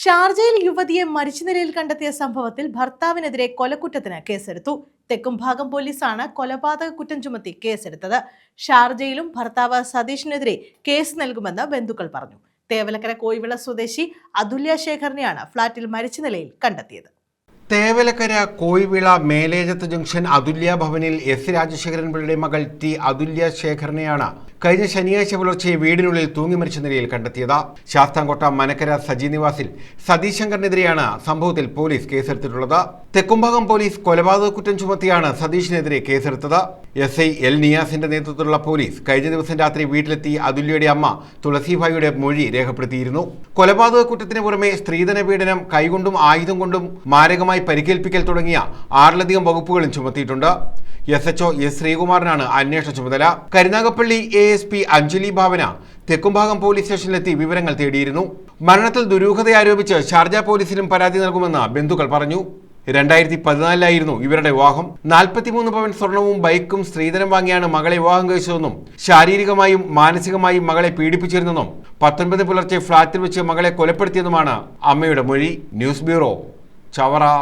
ഷാർജയിൽ യുവതിയെ മരിച്ച നിലയിൽ കണ്ടെത്തിയ സംഭവത്തിൽ ഭർത്താവിനെതിരെ കൊലക്കുറ്റത്തിന് കേസെടുത്തു. തെക്കുംഭാഗം പോലീസാണ് കൊലപാതക കുറ്റം ചുമത്തി കേസെടുത്തത്. ഷാർജയിലും ഭർത്താവ് സതീഷിനെതിരെ കേസ് നൽകുമെന്ന് ബന്ധുക്കൾ പറഞ്ഞു. തേവലക്കര കോയിവിള സ്വദേശി അതുല്യ ശേഖറിനെയാണ് ഫ്ളാറ്റിൽ മരിച്ച നിലയിൽ കണ്ടെത്തിയത്. തേവലക്കര കോയിവിള മേലേജത്ത് ജംഗ്ഷൻ അതുല്യ ഭവനിൽ എസ് രാജശേഖരൻ പിള്ളയുടെ മകൾ ടി അതുല്യ ശേഖരനെയാണ് കഴിഞ്ഞ ശനിയാഴ്ച പുലർച്ചെ വീടിനുള്ളിൽ തൂങ്ങി മരിച്ച നിലയിൽ കണ്ടെത്തിയത്. ശാസ്താംകോട്ട മനക്കര സജി നിവാസിൽ സതീശങ്കറിനെതിരെയാണ് സംഭവത്തിൽ പോലീസ് കേസെടുത്തിട്ടുള്ളത്. തെക്കുംഭാഗം പോലീസ് കൊലപാതക കുറ്റം ചുമത്തിയാണ് സതീഷിനെതിരെ കേസെടുത്തത്. എസ് ഐ എൽ നിയാസിന്റെ നേതൃത്വത്തിലുള്ള പോലീസ് കഴിഞ്ഞ ദിവസം രാത്രി വീട്ടിലെത്തി അതുല്യയുടെ അമ്മ തുളസിഭായിയുടെ മൊഴി രേഖപ്പെടുത്തിയിരുന്നു. കൊലപാതക കുറ്റത്തിന് പുറമെ സ്ത്രീധന പീഡനം കൈകൊണ്ടും ആയുധം കൊണ്ടും മാരകമായി പരിക്കേൽപ്പിക്കൽ തുടങ്ങിയ ആറിലധികം വകുപ്പുകളും ചുമത്തിയിട്ടുണ്ട്. എസ് എച്ച്ഒ എസ് ശ്രീകുമാറിനാണ് അന്വേഷണ ചുമതല. Karunagappally A S P Anjali Bhavana Thekkumbhagam police സ്റ്റേഷനിലെത്തി വിവരങ്ങൾ തേടിയിരുന്നു. മരണത്തിൽ ദുരൂഹത ആരോപിച്ച് ഷാർജ പോലീസിലും പരാതി നൽകുമെന്ന് ബന്ധുക്കൾ പറഞ്ഞു. രണ്ടായിരത്തി പതിനാലിലായിരുന്നു ഇവരുടെ വിവാഹം. നാൽപ്പത്തിമൂന്ന് പവൻ സ്വർണവും ബൈക്കും സ്ത്രീധനം വാങ്ങിയാണ് മകളെ വിവാഹം കഴിച്ചതെന്നും ശാരീരികമായും മാനസികമായും മകളെ പീഡിപ്പിച്ചിരുന്നെന്നും പത്തൊൻപത് പുലർച്ചെ ഫ്ളാറ്റിൽ വെച്ച് മകളെ കൊലപ്പെടുത്തിയതുമാണ് അമ്മയുടെ മൊഴി. News bureau చవరా